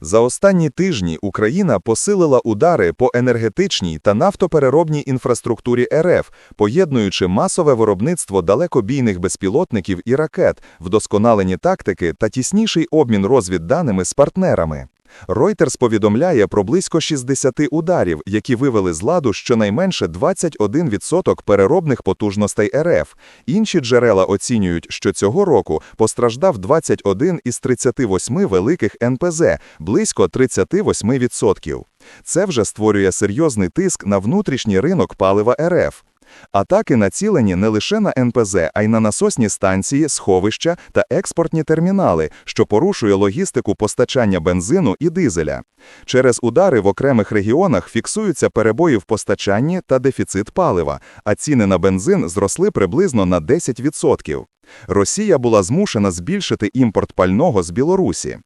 За останні тижні Україна посилила удари по енергетичній та нафтопереробній інфраструктурі РФ, поєднуючи масове виробництво далекобійних безпілотників і ракет, вдосконалені тактики та тісніший обмін розвідданими з партнерами. Reuters повідомляє про близько 60 ударів, які вивели з ладу щонайменше 21% переробних потужностей РФ. Інші джерела оцінюють, що цього року постраждав 21 із 38 великих НПЗ, близько 38%. Це вже створює серйозний тиск на внутрішній ринок палива РФ. Атаки націлені не лише на НПЗ, а й на насосні станції, сховища та експортні термінали, що порушує логістику постачання бензину і дизеля. Через удари в окремих регіонах фіксуються перебої в постачанні та дефіцит палива, а ціни на бензин зросли приблизно на 10%. Росія була змушена збільшити імпорт пального з Білорусі.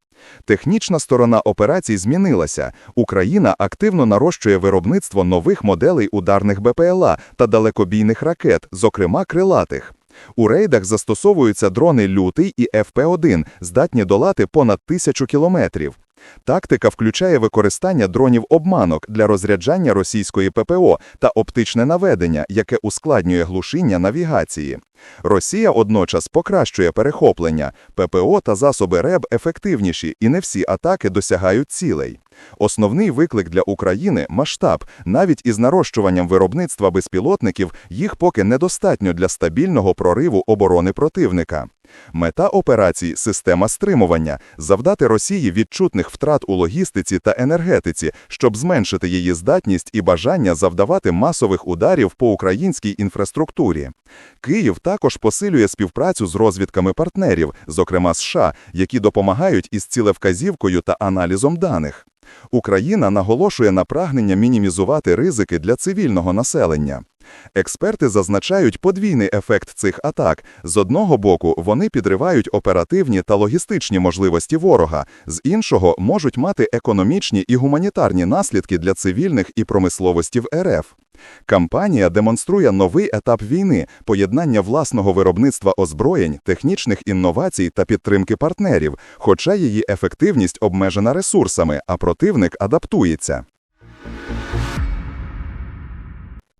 Технічна сторона операцій змінилася. Україна активно нарощує виробництво нових моделей ударних БПЛА та далекобійних ракет, зокрема крилатих. У рейдах застосовуються дрони «Лютий» і ФП-1, здатні долати понад тисячу кілометрів. Тактика включає використання дронів-обманок для розряджання російської ППО та оптичне наведення, яке ускладнює глушіння навігації. Росія одночас покращує перехоплення. ППО та засоби РЕБ ефективніші, і не всі атаки досягають цілей. Основний виклик для України – масштаб. Навіть із нарощуванням виробництва безпілотників їх поки недостатньо для стабільного прориву оборони противника. Мета операцій – система стримування – завдати Росії відчутних втрат у логістиці та енергетиці, щоб зменшити її здатність і бажання завдавати масових ударів по українській інфраструктурі. Київ також посилює співпрацю з розвідками партнерів, зокрема США, які допомагають із цілевказівкою та аналізом даних. Україна наголошує на прагнення мінімізувати ризики для цивільного населення. Експерти зазначають подвійний ефект цих атак. З одного боку, вони підривають оперативні та логістичні можливості ворога, з іншого можуть мати економічні і гуманітарні наслідки для цивільних і промисловості в РФ. Кампанія демонструє новий етап війни – поєднання власного виробництва озброєнь, технічних інновацій та підтримки партнерів, хоча її ефективність обмежена ресурсами, а противник адаптується.